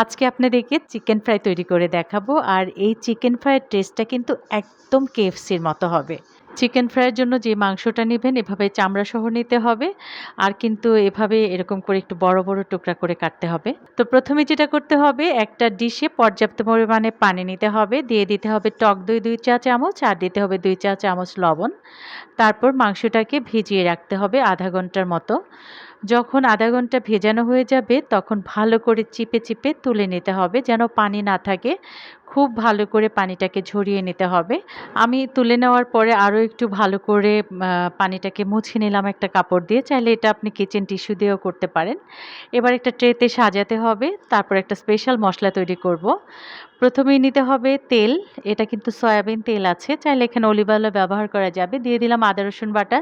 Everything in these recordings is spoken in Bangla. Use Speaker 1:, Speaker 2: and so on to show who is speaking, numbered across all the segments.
Speaker 1: আজকে আপনাদেরকে চিকেন ফ্রাই তৈরি করে দেখাবো, আর এই চিকেন ফ্রাইয়ের টেস্টটা কিন্তু একদম কেএফসির মতো হবে। চিকেন ফ্রাইয়ের জন্য যে মাংসটা নেবেন, এভাবে চামড়া সহ নিতে হবে, আর কিন্তু এভাবে এরকম করে একটু বড় বড় টুকরা করে কাটতে হবে। তো প্রথমে যেটা করতে হবে, একটা ডিশে পর্যাপ্ত পরিমাণে পানি নিতে হবে, দিয়ে দিতে হবে টক দই দুই চা চামচ, আর দিতে হবে দুই চা চামচ লবণ। তারপর মাংসটাকে ভিজিয়ে রাখতে হবে আধা ঘণ্টার মতো। যখন আধা ঘণ্টা ভেজানো হয়ে যাবে, তখন ভালো করে চিপে চিপে তুলে নিতে হবে যেন পানি না থাকে। খুব ভালো করে পানিটাকে ঝরিয়ে নিতে হবে। আমি তুলে নেওয়ার পরে আরও একটু ভালো করে পানিটাকে মুছে নিলাম একটা কাপড় দিয়ে। চাইলে এটা আপনি কিচেন টিস্যু দিয়েও করতে পারেন। এবার একটা ট্রেতে সাজাতে হবে, তারপর একটা স্পেশাল মশলা তৈরি করব। প্রথমেই নিতে হবে তেল, এটা কিন্তু সয়াবিন তেল আছে। চাইলে এখানে অলিভ অয়েল ব্যবহার করা যাবে। দিয়ে দিলাম আদা, রসুন বাটা,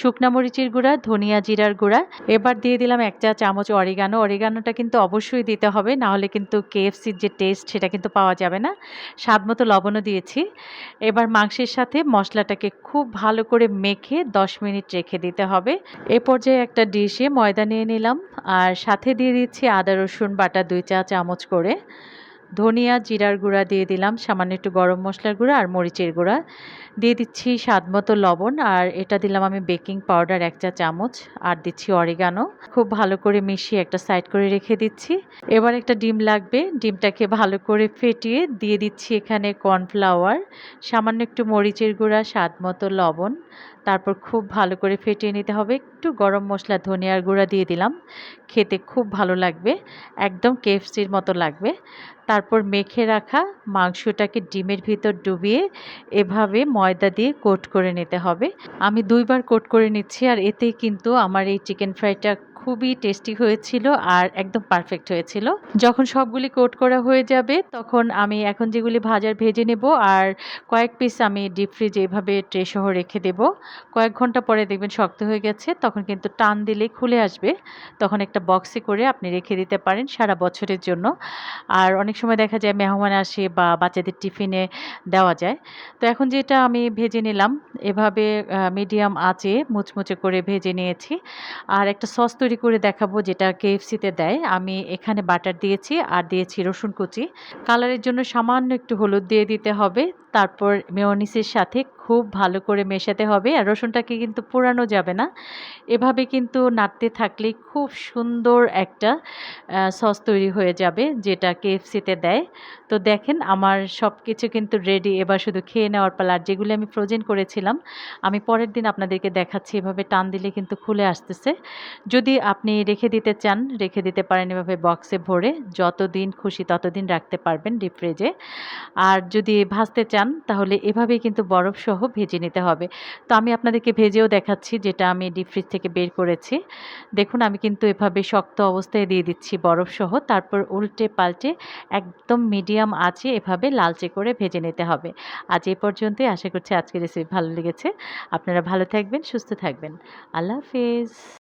Speaker 1: শুকনা মরিচের গুঁড়া, ধনিয়া জিরার গুঁড়া। এবার দিয়ে দিলাম এক চা চামচ অরিগানো অরিগানোটা কিন্তু অবশ্যই দিতে হবে না হলে কিন্তু কেএফসির যে টেস্ট সেটা কিন্তু পাওয়া যাবে না। স্বাদ মতো লবণও দিয়েছি। এবার মাংসের সাথে মশলাটাকে খুব ভালো করে মেখে দশ মিনিট রেখে দিতে হবে। এ পর্যায়ে একটা ডিশে ময়দা নিয়ে নিলাম। আর সাথে দিয়ে দিচ্ছি আদা রসুন বাটা দুই চা চামচ করে। ধনিয়া, জিরার গুঁড়া দিয়ে দিলাম। সামান্য একটু গরম মশলার গুঁড়া আর মরিচের গুঁড়া। দিয়ে দিচ্ছি স্বাদ মতো লবণ আর এটা দিলাম আমি বেকিং পাউডার এক চা চামচ আর দিচ্ছি অরিগানো। খুব ভালো করে মিশিয়ে একটা সাইড করে রেখে দিচ্ছি। এবার একটা ডিম লাগবে। ডিমটাকে ভালো করে ফেটিয়ে দিয়ে দিচ্ছি এখানে কর্নফ্লাওয়ার, সামান্য একটু মরিচের গুঁড়া, স্বাদ মতো লবণ। তারপর খুব ভালো করে ফেটিয়ে নিতে হবে। একটু গরম মশলা ধনিয়ার গুঁড়া দিয়ে দিলাম। খেতে খুব ভালো লাগবে। একদম কেএফসির মতো লাগবে। তারপর মেখে রাখা মাংসটাকে ডিমের ভিতর ডুবিয়ে এভাবে ময়দা দিয়ে কোট করে নিতে হবে। আমি দুইবার কোট করে নিচ্ছি আর এতেই কিন্তু আমার এই চিকেন ফ্রাইটা খুবই টেস্টি হয়েছিল আর একদম পারফেক্ট হয়েছিল। যখন সবগুলি কোট করা হয়ে যাবে, তখন আমি এখন যেগুলি ভাজার ভেজে নেব আর কয়েক পিস আমি ডিপ ফ্রিজে এভাবে ট্রে সহ রেখে দেব। কয়েক ঘণ্টা পরে দেখবেন শক্ত হয়ে গেছে, তখন কিন্তু টান দিলেই খুলে আসবে। তখন একটা বক্সে করে আপনি রেখে দিতে পারেন সারা বছরের জন্য। আর অনেক সময় দেখা যায় মেহমান আসে বা বাচ্চাদের টিফিনে দেওয়া যায়। তো এখন যেটা আমি ভেজে নিলাম এভাবে মিডিয়াম আঁচে মুচমুচে করে ভেজে নিয়েছি। আর একটা সস তৈরি করে দেখাবো যেটা কেএফসিতে দেয়। আমি এখানে বাটার দিয়েছি আর দিয়েছি রসুন কুচি। কালারের জন্য সামান্য একটু হলুদ দিয়ে দিতে হবে। তারপর মেয়নিসের সাথে খুব ভালো করে মেশাতে হবে আর রসুনটাকে কিন্তু পোড়ানো যাবে না। এভাবে কিন্তু নাড়তে থাকলে খুব সুন্দর একটা সস তৈরি হয়ে যাবে যেটা কেএফসিতে দেয়। তো দেখেন আমার সব কিছু কিন্তু রেডি এবার শুধু খেয়ে নেওয়ার পালা আর যেগুলি আমি ফ্রোজেন করেছিলাম, আমি পরের দিন আপনাদেরকে দেখাচ্ছি, এভাবে টান দিলে কিন্তু খুলে আসতেছে। যদি আপনি রেখে দিতে চান, রেখে দিতে পারেন এভাবে বক্সে ভরে, যতদিন খুশি ততদিন রাখতে পারবেন ডিপ ফ্রিজে আর যদি ভাজতে চান তাহলে এভাবেই কিন্তু বরফ সহ ভেজে নিতে হবে। তো আমি আপনাদেরকে ভেজেও দেখাচ্ছি যেটা আমি ডিপ ফ্রিজ থেকে বের করেছি। দেখুন, আমি কিন্তু এভাবে শক্ত অবস্থায় দিয়ে দিচ্ছি বরফ সহ তারপর উল্টে পাল্টে একদম মিডিয়াম আছে এভাবে লালচে করে ভেজে নিতে হবে। আজ এ পর্যন্তই। আশা করছি আজকের রেসিপি ভালো লেগেছে। আপনারা ভালো থাকবেন, সুস্থ থাকবেন। আল্লাহ হাফিজ।